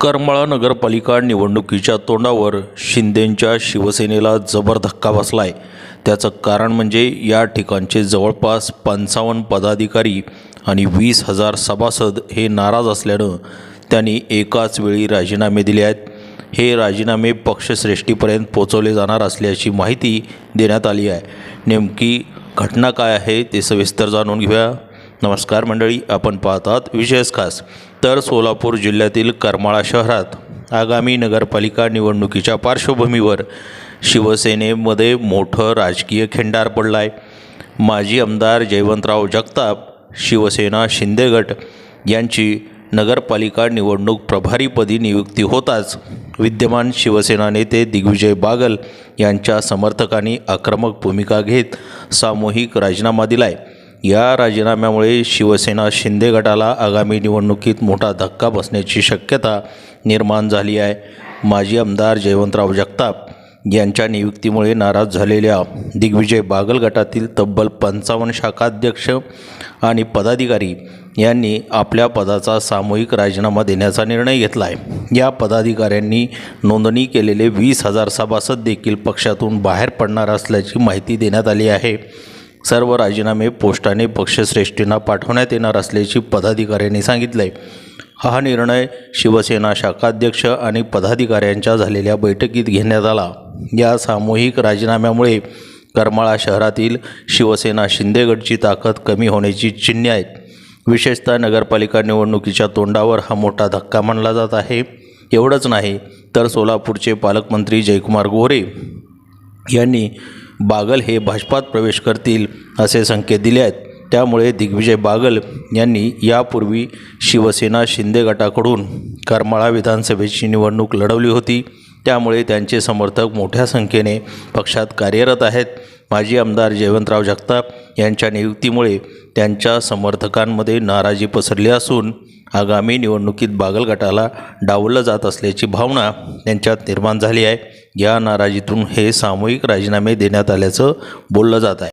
करमाळा नगरपालिका निवडणुकीच्या तोंडावर शिंदेंच्या शिवसेनेला जबर धक्का बसलाय. त्याचं कारण म्हणजे या ठिकाणचे जवळपास पंचावन्न पदाधिकारी आणि वीस हजार सभासद हे नाराज असल्यानं त्यांनी एकाच वेळी राजीनामे दिले आहेत. हे राजीनामे पक्षश्रेष्ठीपर्यंत पोचवले जाणार असल्याची माहिती देण्यात आली आहे. नेमकी घटना काय आहे ते सविस्तर जाणून घेऊया. नमस्कार मंडळी आपण पाहतात विशेष खास. तर सोलापूर जिल्ह्यातील करमाळा शहरात आगामी नगरपालिका निवडणुकीच्या पार्श्वभूमीवर शिवसेनेमध्ये मोठं राजकीय खिंडार पडला आहे माजी आमदार जयवंतराव जगताप शिवसेना शिंदे गट यांची नगरपालिका निवडणूक प्रभारीपदी नियुक्ती होताच विद्यमान शिवसेना नेते दिग्विजय बागल यांच्या समर्थकांनी आक्रमक भूमिका घेत सामूहिक राजीनामा दिलाय. या राजीनाम्यामुळे शिवसेना शिंदे गटाला आगामी निवडणुकीत मोठा धक्का बसण्याची शक्यता निर्माण झाली आहे. माजी आमदार जयवंतराव जगताप यांच्या नियुक्तीमुळे नाराज झालेल्या दिग्विजय बागल गटातील तब्बल पंचावन्न शाखाध्यक्ष आणि पदाधिकारी यांनी आपल्या पदाचा सामूहिक राजीनामा देण्याचा निर्णय घेतला आहे या पदाधिकाऱ्यांनी नोंदणी केलेले वीस हजार सभासद देखील पक्षातून बाहेर पडणार असल्याची माहिती देण्यात आली आहे. सर्व राजीनामे पोस्टाने पक्षश्रेष्ठींना पाठवण्यात येणार असल्याची पदाधिकाऱ्यांनी सांगितलं आहे हा निर्णय शिवसेना शाखाध्यक्ष आणि पदाधिकाऱ्यांच्या झालेल्या बैठकीत घेण्यात आला. या सामूहिक राजीनाम्यामुळे करमाळा शहरातील शिवसेना शिंदेगडची ताकद कमी होण्याची चिन्हे आहेत. विशेषतः नगरपालिका निवडणुकीच्या तोंडावर हा मोठा धक्का मानला जात आहे. एवढंच नाही तर सोलापूरचे पालकमंत्री जयकुमार गोरे यांनी बागल हे भाजपात प्रवेश करतील असे संकेत दिले आहेत. त्यामुळे दिग्विजय बागल यांनी यापूर्वी शिवसेना शिंदे गटाकडून करमाळा विधानसभेची निवडणूक लढवली होती. त्यामुळे त्यांचे समर्थक मोठ्या संख्येने पक्षात कार्यरत आहेत. माजी आमदार जयवंतराव जगताप यांच्या नियुक्तीमुळे त्यांच्या समर्थकांमध्ये नाराजी पसरली असून आगामी निवडणुकीत बागलगटाला डावलं डावललं जात असल्याची भावना त्यांच्यात निर्माण झाली आहे. या नाराजीतून हे सामूहिक राजीनामे देण्यात आल्याचं बोललं जात आहे.